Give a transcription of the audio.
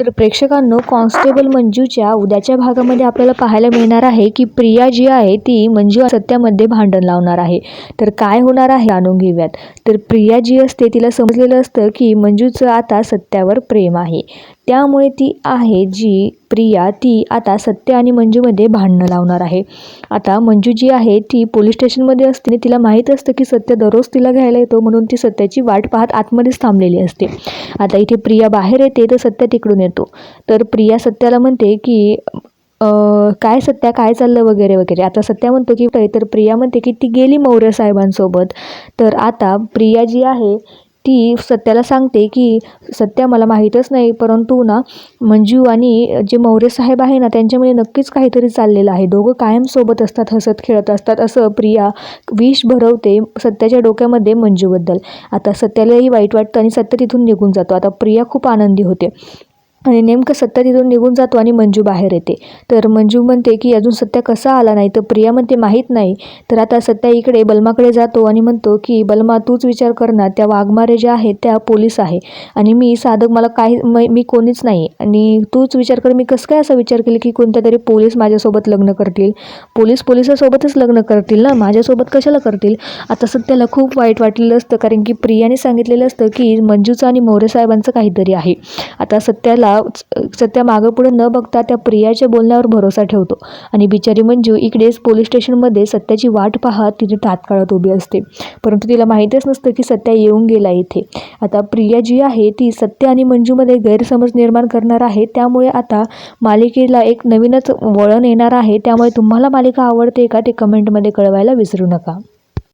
तर प्रेक्षकांनो कॉन्स्टेबल मंजूच्या उद्याच्या भागामध्ये आपल्याला पाहायला मिळणार आहे की प्रिया जी आहे ती मंजू सत्यामध्ये भांडण लावणार आहे. तर काय होणार आहे जाणून घेऊयात. तर प्रिया जी असते तिला समजलेलं असतं की मंजूचं आता सत्यावर प्रेम आहे. त्यामुळे ती आहे जी प्रिया ती आता सत्य आणि मंजूमध्ये भांडणं लावणार आहे. आता मंजू जी आहे ती पोलीस स्टेशनमध्ये असते आणि तिला माहीत असतं की सत्य दररोज तिला घ्यायला येतो म्हणून ती सत्याची वाट पाहत आतमध्येच थांबलेली असते. आता इथे प्रिया बाहेर येते तर सत्य तिकडून येतो तर प्रिया सत्याला म्हणते की काय सत्या काय चाललं वगैरे वगैरे. आता सत्या म्हणतो की काय तर प्रिया म्हणते की ती गेली मौर्य साहेबांसोबत. तर आता प्रिया जी आहे ती सत्याला सांगते की सत्या मला माहीतच नाही परंतु ना मंजू आणि जे मौर्य साहेब आहे ना त्यांच्यामध्ये नक्कीच काहीतरी चाललेलं आहे. दोघं कायम सोबत असतात हसत खेळत असतात असं प्रिया विष भरवते सत्याच्या डोक्यामध्ये मंजूबद्दल. आता सत्यालाही वाईट वाटतं आणि सत्य तिथून निघून जातो. आता प्रिया खूप आनंदी होते. आणि नेमकं सत्या तिथून निघून जातो आणि मंजू बाहेर येते. तर मंजू म्हणते की अजून सत्या कसा आला नाही? तर प्रिया म्हणते माहीत नाही. तर आता सत्या इकडे बलमाकडे जातो आणि म्हणतो की बलमा तूच विचार कर ना त्या वाघमारे ज्या आहेत त्या पोलीस आहे. आणि मी साधक मला काही मी कोणीच नाही. आणि तूच विचार कर मी कसं काय असा विचार केला की कोणत्या तरी पोलीस माझ्यासोबत लग्न करतील? पोलीस पोलिसासोबतच लग्न करतील ना? माझ्यासोबत कशाला करतील? आता सत्याला खूप वाईट वाटलेलं असतं कारण की प्रियाने सांगितलेलं असतं की मंजूचं आणि मोरे साहेबांचं काहीतरी आहे. आता सत्याला सत्या मागं पुढे न बघता त्या प्रियाच्या बोलण्यावर भरोसा ठेवतो. आणि बिचारी मंजू इकडेच पोलीस स्टेशनमध्ये सत्याची वाट पाहत तिथे तात्काळात उभी असते. परंतु तिला माहीतच नसतं की सत्या येऊन गेला इथे. आता प्रिया जी आहे ती सत्य आणि मंजूमध्ये गैरसमज निर्माण करणार आहे. त्यामुळे आता मालिकेला एक नवीनच वळण येणार आहे. त्यामुळे तुम्हाला मालिका आवडते का ते कमेंटमध्ये कळवायला विसरू नका.